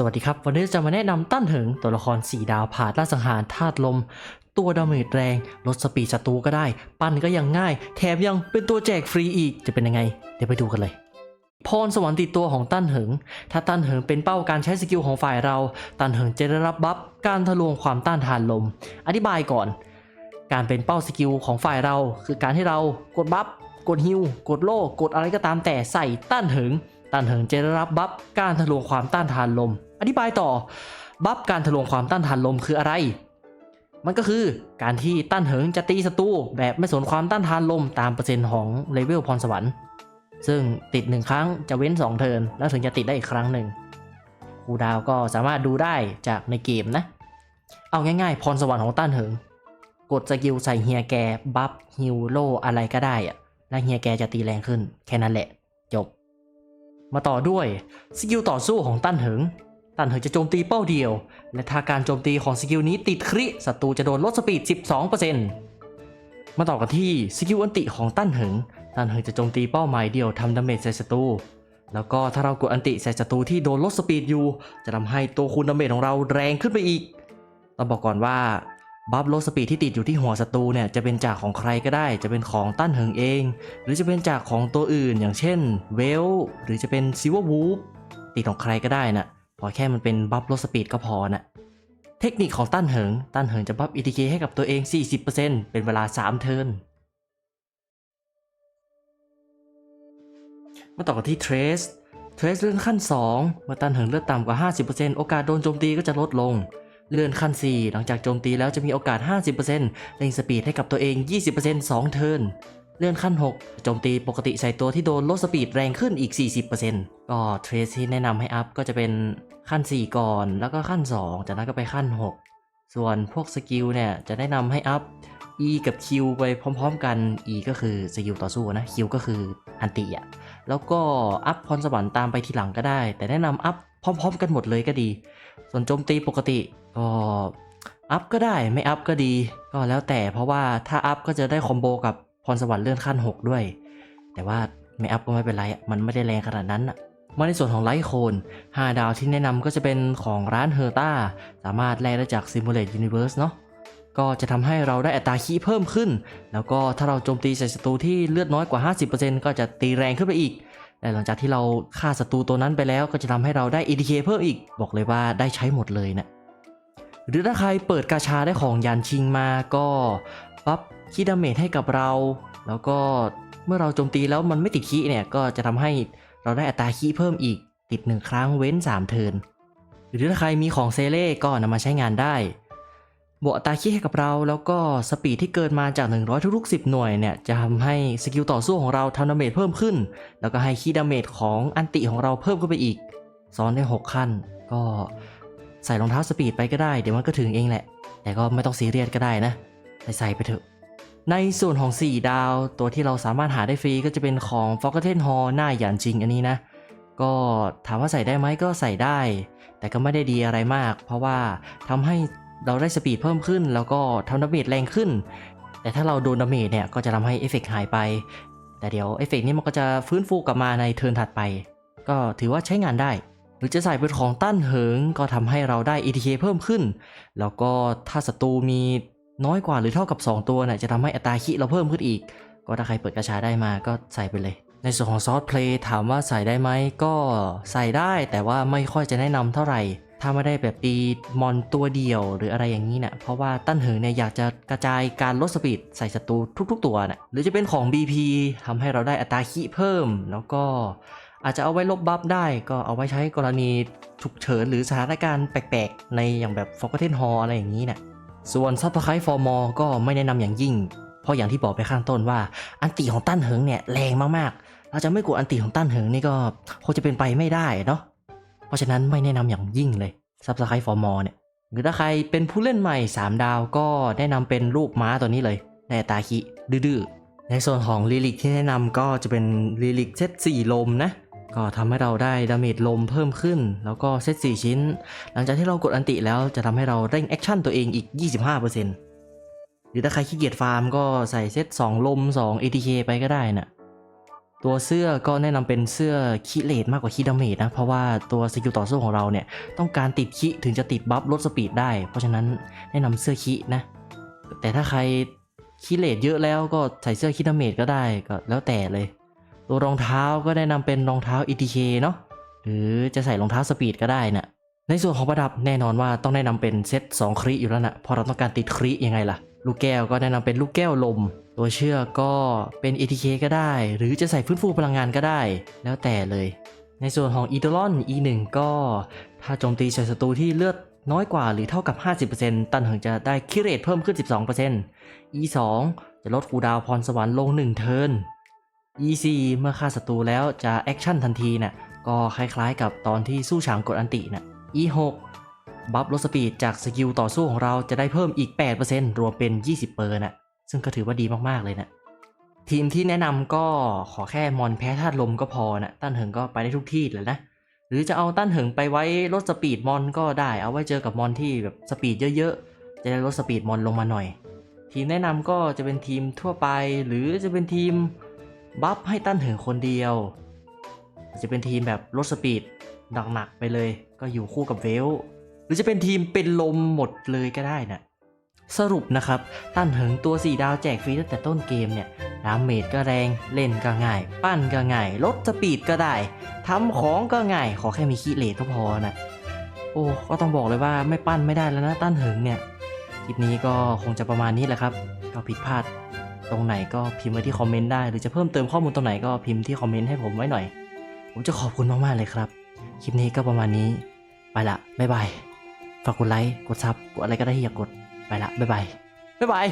สวัสดีครับ วันนี้จะมาแนะนำตั้นเหิงตัวละคร 4 ดาวผ่าล่าสังหารธาตุลม ตัวดาเมจแรง ลดสปีดศัตรูก็ได้ ปั้นก็ยังง่าย แถมยังเป็นตัวแจกฟรีอีกจะเป็นยังไง เดี๋ยวไปดูกันเลยพรสวรรค์ติดตัวของตั้นเหิง ถ้าตั้นเหิงเป็นเป้าการใช้สกิลของฝ่ายเรา ตั้นเหิงจะได้รับบัฟการทะลวงความต้านทานลม อธิบายก่อน การเป็นเป้าสกิลของฝ่ายเรา คือการที่เรากดบัฟกดฮิวกดโล่กดอะไรก็ตามแต่ใส่ตั้นเหิง ต้านเหิงจะได้รับบัฟการทะลวงความต้านทานลม อธิบายต่อ บัฟการทะลวงความต้านทานลมคืออะไร มันก็คือการที่ต้านเหิงจะตีศัตรูแบบไม่สนความต้านทานลมตามเปอร์เซ็นต์ของเลเวลพรสวรรค์ ซึ่งติดหนึ่งครั้งจะเว้น 2 เทิร์นแล้วถึงจะติดได้อีกครั้งหนึ่งครูดาวก็สามารถดูได้จากในเกมนะ เอาง่ายๆ พรสวรรค์ของต้านเหิง กดสกิลใส่เฮียแกบัฟฮิวโลอะไรก็ได้อะและเฮียแกจะตีแรงขึ้นแค่นั้นแหละ จบ มาต่อด้วยสกิลต่อสู้ของตั้นเหิง ตั้นเหิงจะโจมตีเป้าเดียว และถ้าการโจมตีของสกิลนี้ติดคริศัตรูจะโดนลดสปีด 12%มาต่อกันที่สกิลอันติของตั้นเหิง ตั้นเหิงจะโจมตีเป้าหมายเดียวทำดาเมจใส่ศัตรู แล้วก็ถ้าเรากดอันติใส่ศัตรูที่โดนลดสปีดอยู่ จะทำให้ตัวคูณดาเมจของเราแรงขึ้นไปอีก ต้องบอกก่อนว่า บัฟลดสปีดที่ติดอยู่ที่หัวศัตรูเนี่ยจะเป็นจากของใครก็ได้ จะเป็นของตั้นเหิงเอง หรือจะเป็นจากของตัวอื่นอย่างเช่นเวลหรือจะเป็นซิววูฟติดของใครก็ได้นะพอแค่มันเป็นบัฟลดสปีดก็พอนะเทคนิคของตั้นเหิง ตั้นเหิงจะบัฟ ETK ให้กับตัวเอง 40%เป็นเวลา 3 เทิร์นมาต่อกันที่เทรสเทรสเลื่อนขั้น 2 เมื่อตั้นเหิงเลือดต่ำกว่า 50%โอกาสโดนโจมตีก็จะลดลง เลื่อนขั้น 4 หลังจากโจมตีแล้วจะมีโอกาส 50%เร่งสปีดให้กับตัวเอง 20% 2 เทิร์น เลื่อนขั้น 6 โจมตีปกติใส่ตัวที่โดนลดสปีดแรงขึ้นอีก 40%ก็เทรสที่แนะนำให้อัพก็จะเป็นขั้น 4 ก่อน แล้วก็ขั้น 2 จากนั้นก็ไปขั้น 6 ส่วนพวกสกิลเนี่ยจะแนะนำให้อัพ E กับ Q ไปพร้อม ๆ กัน E ก็คือสกิลต่อสู้นะ Q ก็คืออันติอะแล้วก็อัพพรสวรรค์ตามไปทีหลังก็ได้ แต่แนะนำอัพ พร้อม ๆ กันหมดเลยก็ดี ส่วนโจมตีปกติก็อัพก็ได้ไม่อัพก็ดี ก็แล้วแต่เพราะว่าถ้าอัพก็จะได้คอมโบกับพรสวรรค์เลื่อนขั้น 6 ด้วย แต่ว่าไม่อัพก็ไม่เป็นไรมันไม่ได้แรงขนาดนั้นอะมาในส่วนของไลท์โคน5ดาวที่แนะนำก็จะเป็นของร้านเฮอร์ตาสามารถแลกได้จาก Simulate Universe เนาะก็จะทำให้เราได้อัตราคีเพิ่มขึ้น แล้วก็ถ้าเราโจมตีใส่ศัตรูที่เลือดน้อยกว่า 50%ก็จะตีแรงขึ้นไปอีก และหลังจากที่เราฆ่าศัตรูตัวนั้นไปแล้วก็จะทำให้เราได้ EDK เพิ่มอีก บอกเลยว่าได้ใช้หมดเลยนะหรือถ้าใครเปิดกาชาได้ของยานชิงมาก็ปั๊บคีดาเมจให้กับเรา แล้วก็เมื่อเราโจมตีแล้วมันไม่ติดคีเนี่ยก็จะทำให้เราได้อัตราคีเพิ่มอีกติด 1 ครั้งเว้น 3 เทิร์นหรือถ้าใครมีของเซเล่ก็นำมาใช้งานได้ บวกอัตราคีให้กับเราแล้วก็สปีดที่เกินมาจาก 100 ทุกๆ10 หน่วยเนี่ยจะทำให้สกิลต่อสู้ของเราทำดาเมจเพิ่มขึ้น แล้วก็ให้คีดาเมจของอันติของเราเพิ่มขึ้นไปอีกซ้อนได้ 6 ขั้น ก็ใส่รองเท้าสปีดไปก็ได้เดี๋ยวมันก็ถึงเองแหละ แต่ก็ไม่ต้องซีเรียสก็ได้นะใส่ใส่ไปเถอะ ในส่วนของ 4 ดาวตัวที่เราสามารถหาได้ฟรีก็จะเป็นของ f o r g o t t e n Hall หน้าหยานจริงอันนี้นะ ก็ถามว่าใส่ได้ไหมก็ใส่ได้ แต่ก็ไม่ได้ดีอะไรมาก เพราะว่าทำให้ เราได้สปีดเพิ่มขึ้น แล้วก็ทำดาเมจแรงขึ้น แต่ถ้าเราโดนดาเมจเนี่ยก็จะทำให้เอฟเฟกต์หายไป แต่เดี๋ยวเอฟเฟกต์นี้มันก็จะฟื้นฟูกลับมาในเทิร์นถัดไป ก็ถือว่าใช้งานได้ หรือจะใส่เป็นของต้านเหิงก็ทำให้เราได้ ETK เพิ่มขึ้น แล้วก็ถ้าศัตรูมีน้อยกว่าหรือเท่ากับ 2 ตัวเนี่ยจะทำให้อัตราคิเราเพิ่มขึ้นอีก ก็ถ้าใครเปิดกระชาได้มาก็ใส่ไปเลยในส่วนของซอสเพลย์ถามว่าใส่ได้ไหมก็ใส่ได้แต่ว่าไม่ค่อยจะแนะนำเท่าไหร่ ถ้าไม่ได้แบบตีมอนตัวเดียวหรืออะไรอย่างนี้นะ่ะเพราะว่าตั้นเหิงเนี่ยอยากจะกระจายการลดสปีดใส่ศัตรูทุก ๆ ตัวนะ่ะหรือจะเป็นของ BP ทำให้เราได้อัตราคิเพิ่ม แล้วก็อาจจะเอาไว้ลบบัฟได้ก็เอาไว้ใช้กรณีฉุกเฉินหรือสถานการณ์แปลกๆ ในอย่างแบบ Forgotten Hall อะไรอย่างนี้นะ่ะส่วน Subscribe for More ก็ไม่แนะนำอย่างยิ่ง เพราะอย่างที่บอกไปข้างต้นว่า อันติของตั้นเหิงเนี่ยแรงมากๆ เราจะไม่กดอันติของตั้นเหิงนี่ก็คงจะเป็นไปไม่ได้เนาะ เพราะฉะนั้นไม่แนะนำอย่างยิ่งเลย Subscribe for more เนี่ยหรือถ้าใครเป็นผู้เล่นใหม่ 3 ดาวก็แนะนำเป็นรูปม้าตัวนี้เลยในตาคิดื้อในส่วนของลิลิกที่แนะนำก็จะเป็นลิลิกเซต4ลมนะก็ทำให้เราได้ดาเมจลมเพิ่มขึ้น แล้วก็เซต4ชิ้น หลังจากที่เรากดอันติแล้วจะทำให้เราเร่งแอคชั่นตัวเองอีก 25%หรือถ้าใครขี้เกียจฟาร์มก็ใส่เซต2ลม 2 ATK ไปก็ได้น่ะ ตัวเสื้อก็แนะนำเป็นเสื้อคิเลตมากกว่าคิดาเมจนะ เพราะว่าตัวสกิลต่อสู้ของเราเนี่ย ต้องการติดคิถึงจะติดบัฟลดสปีดได้ เพราะฉะนั้นแนะนำเสื้อคินะ แต่ถ้าใครคิเลตเยอะแล้วก็ใส่เสื้อคิดาเมจก็ได้ก็แล้วแต่เลย ตัวรองเท้าก็แนะนำเป็นรองเท้า ETK เนาะหรือจะใส่รองเท้าสปีดก็ได้น่ะ ในส่วนของประดับแน่นอนว่าต้องแนะนำเป็นเซต2คริอยู่แล้วนะเพราะเราต้องการติดคริยังไงล่ะ ลูกแก้วก็แนะนำเป็นลูกแก้วลม ตัวเชือกก็เป็น ATK ก็ได้ หรือจะใส่ฟื้นฟูพลังงานก็ได้ แล้วแต่เลย ในส่วนของอี o ลอน E1 ก็ถ้าโจมตีใส่ศัตรูที่เลือดน้อยกว่าหรือเท่ากับ 50%ตันเหิงจะได้คิเรตเพิ่มขึ้น 12% E2 จะลดคูดาวพรสวรรค์ลง 1 เทิร์น E4 เมื่อฆ่าศัตรูแล้วจะแอคชั่นทันทีน่ะก็คล้ายๆกับตอนที่สู้ฉางกดอันติน่ะ E6 บัฟลดสปีดจากสกิลต่อสู้ของเราจะได้เพิ่มอีก 8%รวมเป็น 20เปอร์น่ะซึ่งก็ถือว่าดีมากๆเลยนะทีมที่แนะนำก็ขอแค่มอนแพ้ธาตุลมก็พอนะตั้นเหิงก็ไปได้ทุกที่เลยนะ หรือจะเอาตั้นเหิงไปไว้ลดสปีดมอนก็ได้ เอาไว้เจอกับมอนที่แบบสปีดเยอะๆ จะได้ลดสปีดมอนลงมาหน่อย ทีมแนะนำก็จะเป็นทีมทั่วไป หรือจะเป็นทีมบัฟให้ตั้นเหิงคนเดียว จะเป็นทีมแบบลดสปีด หนักๆไปเลย ก็อยู่คู่กับเวล หรือจะเป็นทีมเป็นลมหมดเลยก็ได้นะสรุปนะครับตั้นเหิงตัว 4 ดาวแจกฟรีตั้งแต่ต้นเกมเนี่ยดาเมจก็แรงเล่นก็ง่าย ปั้นก็ง่าย ลดสปีดก็ได้ทำของก็ง่าย ขอแค่มีคีเลทก็พอนะโอ้ก็ต้องบอกเลยว่าไม่ปั้นไม่ได้แล้วนะตั้นเหิงเนี่ยคลิปนี้ก็คงจะประมาณนี้แหละครับก็ผิดพลาด ตรงไหนก็พิมพ์ไว้ที่คอมเมนต์ได้ หรือจะเพิ่มเติมข้อมูลตรงไหนก็พิมพ์ที่คอมเมนต์ให้ผมไว้หน่อย ผมจะขอบคุณมากๆเลยครับ คลิปนี้ก็ประมาณนี้ ไปละ บ๊ายบาย ฝากกดไลค์ กดซับ กดอะไรก็ได้ที่อยากกด ไปละ บ๊ายบาย บ๊ายบาย